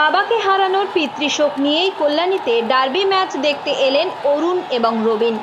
বাবাকে হারানোর পিতৃশোক নিয়েই কল্যাণীতে ডার্বি ম্যাচ দেখতে এলেন অরুণ এবং রবিন।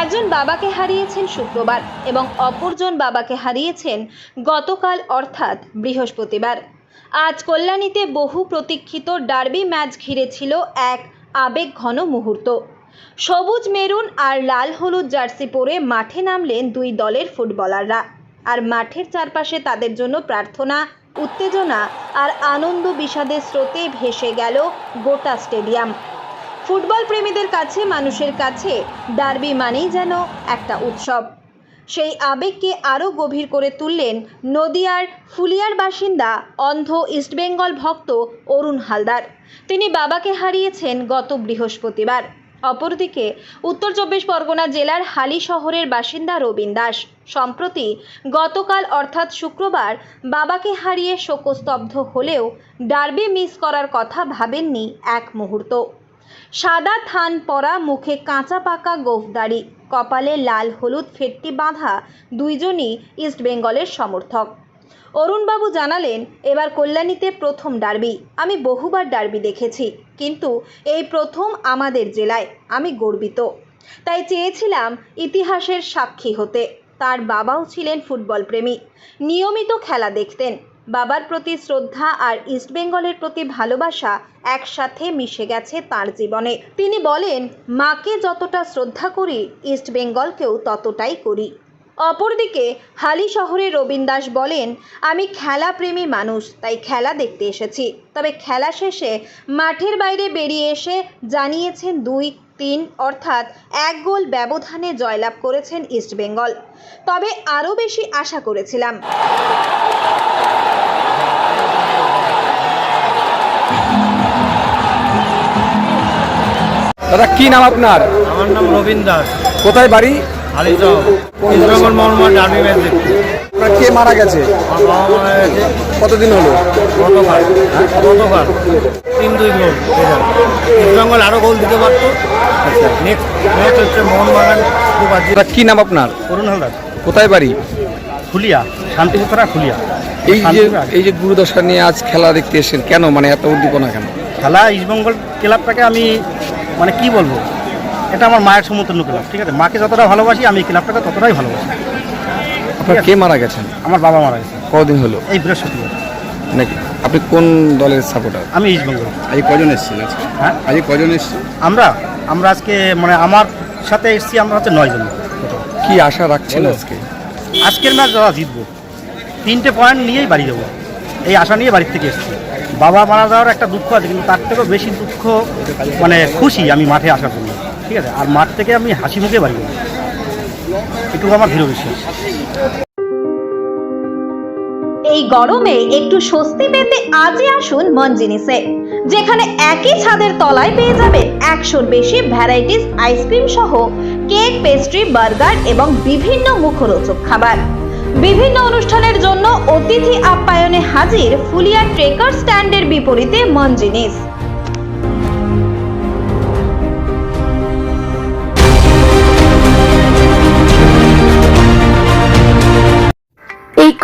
একজন বাবাকে হারিয়েছেন শুক্রবার এবং অপরজন বাবাকে হারিয়েছেন গতকাল অর্থাৎ বৃহস্পতিবার। আজ কল্যাণীতে বহু প্রতীক্ষিত ডার্বি ম্যাচ ঘিরে ছিল এক আবেগ ঘন মুহূর্ত। সবুজ মেরুন আর লাল হলুদ জার্সি পরে মাঠে নামলেন দুই দলের ফুটবলাররা। আর মাঠের চারপাশে তাদের জন্য প্রার্থনা উত্তেজনা আর আনন্দ বিষাদের স্রোতে ভেসে গেল গোটা স্টেডিয়াম। ফুটবল প্রেমীদের কাছে, মানুষের কাছে ডার্বি মানেই যেন একটা উৎসব। সেই আবেগকে আরও গভীর করে তুললেন নদিয়ার ফুলিয়ার বাসিন্দা অন্ধ ইস্টবেঙ্গল ভক্ত অরুণ হালদার। তিনি বাবাকে হারিয়েছেন গত বৃহস্পতিবার। অপরদিকে উত্তর চব্বিশ পরগনা জেলার হালি শহরের বাসিন্দা রবীন দাস। সম্প্রতি গতকাল অর্থাৎ শুক্রবার বাবাকে হারিয়ে শোকস্তব্ধ হলেও ডার্বি মিস করার কথা ভাবেননি এক মুহূর্ত। সাদা থান পরা, মুখে কাঁচা পাকা গোফদারি কপালে লাল হলুদ ফেটটি বাঁধা দুইজনই ইস্টবেঙ্গলের সমর্থক। অরুণবাবু জানালেন, এবার কল্যাণীতে প্রথম ডার্বি। আমি বহুবার ডার্বি দেখেছি, কিন্তু এই প্রথম আমাদের জেলায়। আমি গর্বিত। তাই চেয়েছিলাম ইতিহাসের সাক্ষী হতে। তার বাবাও ছিলেন ফুটবল প্রেমী নিয়মিত খেলা দেখতেন। বাবার প্রতি শ্রদ্ধা আর ইস্টবেঙ্গলের প্রতি ভালোবাসা একসাথে মিশে গেছে তার জীবনে। তিনি বলেন, মাকে যতটা শ্রদ্ধা করি ইস্টবেঙ্গলকেও ততটাই করি। অপরদিকে হালি শহরে রবীন দাস বলেন আমি খেলা প্রেমী মানুষ তাই খেলা দেখতে এসেছি। তবে খেলা শেষে মাঠের বাইরে বেরিয়ে এসে জানিয়েছেন দুই তিন অর্থাৎ এক গোল ব্যবধানে জয়লাভ করেছেন ইস্টবেঙ্গল তবে আরও বেশি আশা করেছিলাম। দাদা কি নাম আপনার? আমার নাম রবীন দাস। কোথায় বাড়ি? আলিচক ইস্টবেঙ্গল মহম্মদ আপনার কে মারা গেছে? আমার বাবা মারা গেছে। কতদিন হলো? গতকাল। গতকাল। তিন দুই গোল ইস্টবেঙ্গল আরও গোল দিতে পারতো। নেক্সট ম্যাচ হচ্ছে মোহনবাগান কি নাম আপনার? করুন হালদার। কোথায় বাড়ি? খুলিয়া শান্তিসূত্রা খুলিয়া। এই যে এই যে গুরুদশা নিয়ে আজ খেলা দেখতে এসেছেন কেন মানে এত উদ্দীপনা কেন? খেলা ইস্টবেঙ্গল ক্লাবটাকে আমি মানে কি বলব? এটা আমার মায়ের সমতুল্য ক্লাব ঠিক আছে? মাকে যতটা ভালোবাসি আমি এই ক্লাবটাকে ততটাই ভালোবাসি। আপনার কে মারা গেছেন? আমার বাবা মারা গেছে। কদিন হলো? এই বৃহস্পতিবার। নাকি? আপনি কোন দলের সাপোর্টার? আমি ইস্টবেঙ্গল আজ কজন এসেছেন আজকে? হ্যাঁ? আজ কজন এসেছেন? আমরা আমরা আজকে মানে আমার সাথে এসেছি আমরা হচ্ছে নয় জন। কি আশা রাখছেন আজকে? আজকের ম্যাচ দাদা জিতবো। তিনটে পয়েন্ট নিয়েই বাড়ি যাব। এই আশা নিয়ে বাড়ির থেকে এসেছি। বাবা মারা যাওয়ার একটা দুঃখ আছে কিন্তু তার থেকেও বেশি দুঃখ মানে খুশি আমি মাঠে আসার জন্য। ঠিক আছে? আর মাঠ থেকে আমি হাসি মুখে বাড়ি যাব। এটুকু আমার দৃঢ় বিশ্বাস। এই গরমে একটু স্বস্তি পেতে আজই আসুন মন জিনিসে যেখানে একই ছাদের তলায় পেয়ে যাবেন একশোর বেশি ভ্যারাইটিস আইসক্রিম সহ কেক পেস্ট্রি বার্গার এবং বিভিন্ন মুখরোচক খাবার। বিভিন্ন অনুষ্ঠানের জন্য অতিথি আপ্যায়নে হাজির ফুলিয়া ট্রেকার স্ট্যান্ডের বিপরীতে মন